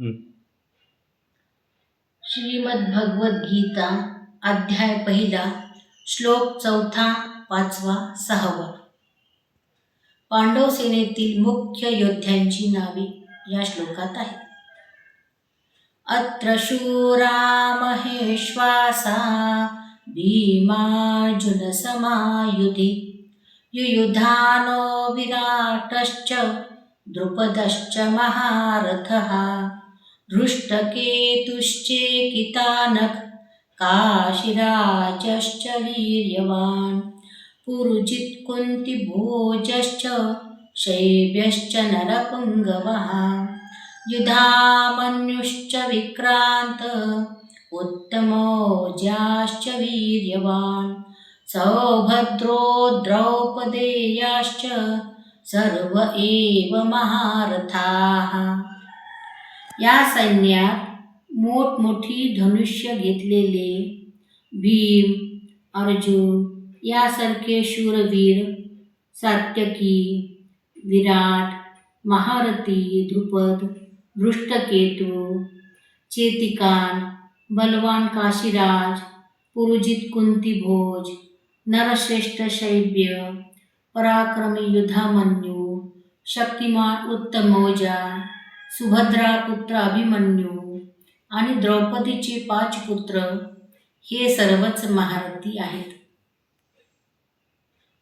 हं. श्रीमद्भगवद्गीता अध्याय पहिला श्लोक चौथा पाचवा सहावा. पांडव सेनेतील मुख्य योद्ध्यांची नावे या श्लोकात आहेत. अत्र शूरा महेश्वासा भीमार्जुनसमायुधि युयुधानो विराटश्च द्रुपदश्च महारथः. धृष्टकेतुश्चेकितानक काशिराजश्च वीर्यवान् पुरुजित्कुन्तिभोजश्च शैब्यश्च नरपुङ्गवः। युधामन्युश्च विक्रान्त उत्तमोजाश्च वीर्यवान्। सौभद्रो द्रौपदेयाश्च सर्व एव महारथाः। या सैन्यात मोठमोठी धनुष्य घेतलेले भीम, अर्जुन यासारखे शूरवीर, सात्यकी, विराट, महारथी द्रुपद दृष्टकेतू चेतिकान, बलवान काशीराज पुरुजित कुंतीभोज, नरश्रेष्ठ शैब्य, पराक्रमी युधामन्यू शक्तिमान उत्तमौजा सुभद्रा पुत्र अभिमन्यू आणि द्रौपदीचे पाच पुत्र हे सर्वच महारथी आहेत.